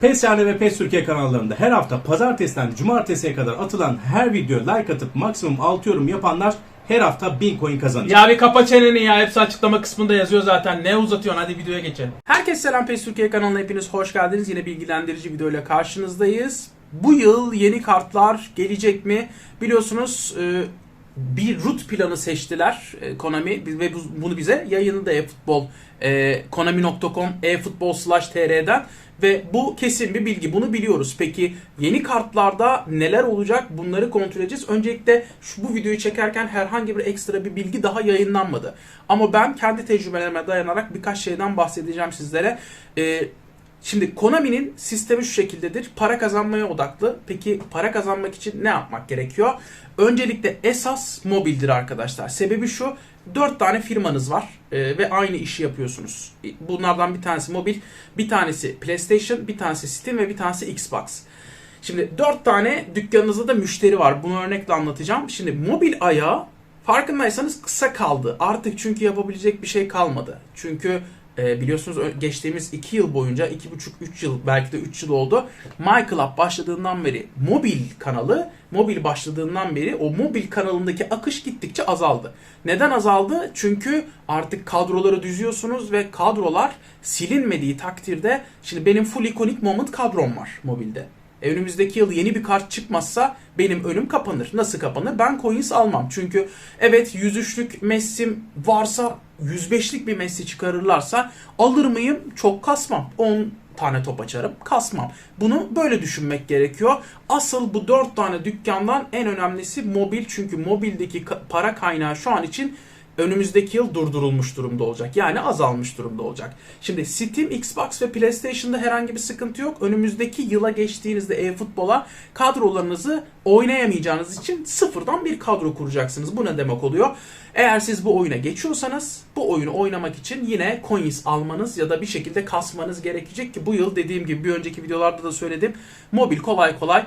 PES Yani ve PES Türkiye kanallarında her hafta pazartesiden cumartesiye kadar atılan her video like atıp maksimum 6 yorum yapanlar her hafta 1000 coin kazanacak. Ya bir kapa çeneni ya. Hepsi açıklama kısmında yazıyor zaten. Ne uzatıyorsun? Hadi videoya geçelim. Herkese selam PES Türkiye kanalına hepiniz hoş geldiniz. Yine bilgilendirici videoyla karşınızdayız. Bu yıl yeni kartlar gelecek mi? Biliyorsunuz e, bir root planı seçtiler e, Konami ve bu- bunu bize yayınladı e-futbol e, konami.com e-futbol slash tr'den ve bu kesin bir bilgi bunu biliyoruz. Peki yeni kartlarda neler olacak bunları kontrol edeceğiz. Öncelikle şu, bu videoyu çekerken herhangi bir ekstra bir bilgi daha yayınlanmadı. Ama ben kendi tecrübelerime dayanarak birkaç şeyden bahsedeceğim sizlere. E, Şimdi Konami'nin sistemi şu şekildedir. Para kazanmaya odaklı. Peki para kazanmak için ne yapmak gerekiyor? Öncelikle esas mobildir arkadaşlar. Sebebi şu. 4 tane firmanız var e, ve aynı işi yapıyorsunuz. E, Bunlardan bir tanesi mobil, bir tanesi PlayStation, bir tanesi Steam ve bir tanesi Xbox. Şimdi 4 tane dükkanınızda da müşteri var. Bunu örnekle anlatacağım. Şimdi mobil ayağı farkındaysanız kısa kaldı. Artık çünkü yapabilecek bir şey kalmadı. Çünkü e, biliyorsunuz geçtiğimiz 2 yıl boyunca 2,5-3 yıl belki de 3 yıl oldu. My Club başladığından beri mobil kanalı mobil başladığından beri o mobil kanalındaki akış gittikçe azaldı. Neden azaldı? Çünkü artık kadroları düzüyorsunuz ve kadrolar silinmediği takdirde şimdi benim full iconic moment kadrom var mobilde. E, Önümüzdeki yıl yeni bir kart çıkmazsa benim önüm kapanır. Nasıl kapanır? Ben coins almam. Çünkü evet 103'lük Messi'm varsa 105'lik bir Messi çıkarırlarsa alır mıyım? Çok kasmam. 10 tane top açarım. Kasmam. Bunu böyle düşünmek gerekiyor. Asıl bu 4 tane dükkandan en önemlisi mobil. Çünkü mobildeki para kaynağı şu an için önümüzdeki yıl durdurulmuş durumda olacak. Yani azalmış durumda olacak. Şimdi Steam, Xbox ve PlayStation'da herhangi bir sıkıntı yok. Önümüzdeki yıla geçtiğinizde e-futbola kadrolarınızı oynayamayacağınız için sıfırdan bir kadro kuracaksınız. Bu ne demek oluyor? Eğer siz bu oyuna geçiyorsanız bu oyunu oynamak için yine coins almanız ya da bir şekilde kasmanız gerekecek ki bu yıl dediğim gibi bir önceki videolarda da söyledim. Mobil kolay kolay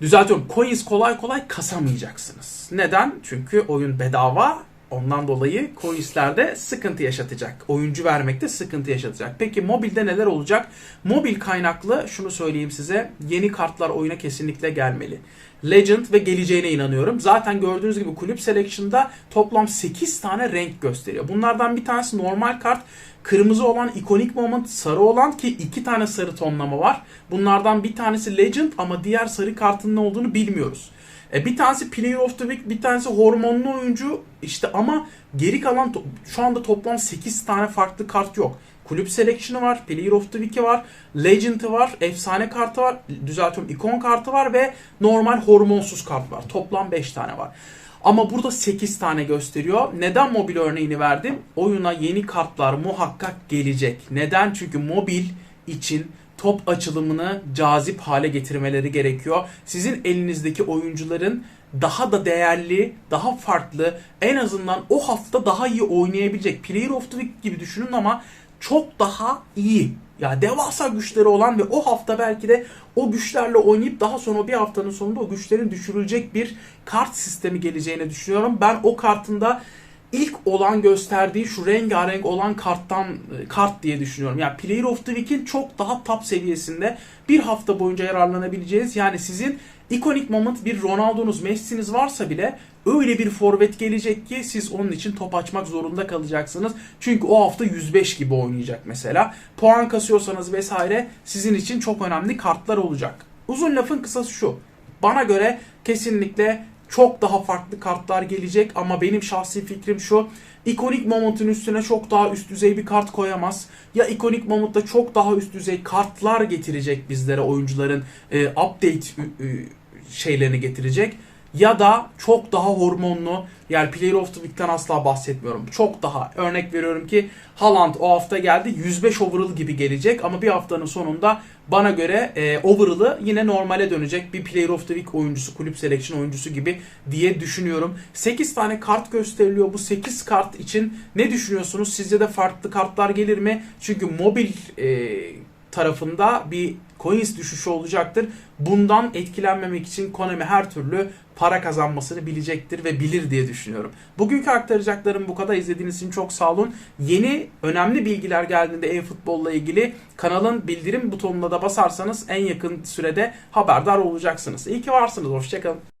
Düzeltiyorum. Coins kolay kolay kasamayacaksınız. Neden? Çünkü oyun bedava. Ondan dolayı coinslerde sıkıntı yaşatacak. Oyuncu vermekte sıkıntı yaşatacak. Peki mobilde neler olacak? Mobil kaynaklı şunu söyleyeyim size. Yeni kartlar oyuna kesinlikle gelmeli. Legend ve geleceğine inanıyorum. Zaten gördüğünüz gibi kulüp selection'da toplam 8 tane renk gösteriyor. Bunlardan bir tanesi normal kart. Kırmızı olan Iconic Moment, sarı olan ki iki tane sarı tonlama var. Bunlardan bir tanesi Legend ama diğer sarı kartın ne olduğunu bilmiyoruz. E, bir tanesi Player of the Week, bir tanesi hormonlu oyuncu. İşte ama geri kalan to- şu anda toplam 8 tane farklı kart yok. Kulüp Selection'ı var, Player of the Week'i var, Legend'ı var, efsane kartı var, düzeltiyorum ikon kartı var ve normal hormonsuz kart var. Toplam 5 tane var. Ama burada 8 tane gösteriyor. Neden mobil örneğini verdim? Oyuna yeni kartlar muhakkak gelecek. Neden? Çünkü mobil için top açılımını cazip hale getirmeleri gerekiyor. Sizin elinizdeki oyuncuların daha da değerli, daha farklı, en azından o hafta daha iyi oynayabilecek. Player of the Week gibi düşünün ama çok daha iyi. Ya devasa güçleri olan ve o hafta belki de o güçlerle oynayıp daha sonra bir haftanın sonunda o güçlerin düşürülecek bir kart sistemi geleceğini düşünüyorum. Ben o kartında ilk olan gösterdiği şu rengarenk olan karttan kart diye düşünüyorum. Yani Player of the Week'in çok daha top seviyesinde bir hafta boyunca yararlanabileceğiniz yani sizin ikonik moment bir Ronaldo'nuz, Messi'niz varsa bile öyle bir forvet gelecek ki siz onun için top açmak zorunda kalacaksınız. Çünkü o hafta 105 gibi oynayacak mesela. Puan kasıyorsanız vesaire sizin için çok önemli kartlar olacak. Uzun lafın kısası şu. Bana göre kesinlikle çok daha farklı kartlar gelecek ama benim şahsi fikrim şu. İkonik Moment'un üstüne çok daha üst düzey bir kart koyamaz. Ya ikonik Moment'ta çok daha üst düzey kartlar getirecek bizlere oyuncuların e, update ü- şeylerini getirecek. Ya da çok daha hormonlu yani Player of the Week'ten asla bahsetmiyorum. Çok daha örnek veriyorum ki Haaland o hafta geldi 105 overall gibi gelecek ama bir haftanın sonunda bana göre e, overall'ı yine normale dönecek bir Player of the Week oyuncusu, kulüp selection oyuncusu gibi diye düşünüyorum. 8 tane kart gösteriliyor. Bu 8 kart için ne düşünüyorsunuz? Sizce de farklı kartlar gelir mi? Çünkü mobil e, tarafında bir coins düşüşü olacaktır. Bundan etkilenmemek için Konami her türlü para kazanmasını bilecektir ve bilir diye düşünüyorum. Bugünkü aktaracaklarım bu kadar. İzlediğiniz için çok sağ olun. Yeni önemli bilgiler geldiğinde e-futbolla ilgili kanalın bildirim butonuna da basarsanız en yakın sürede haberdar olacaksınız. İyi ki varsınız. Hoşçakalın.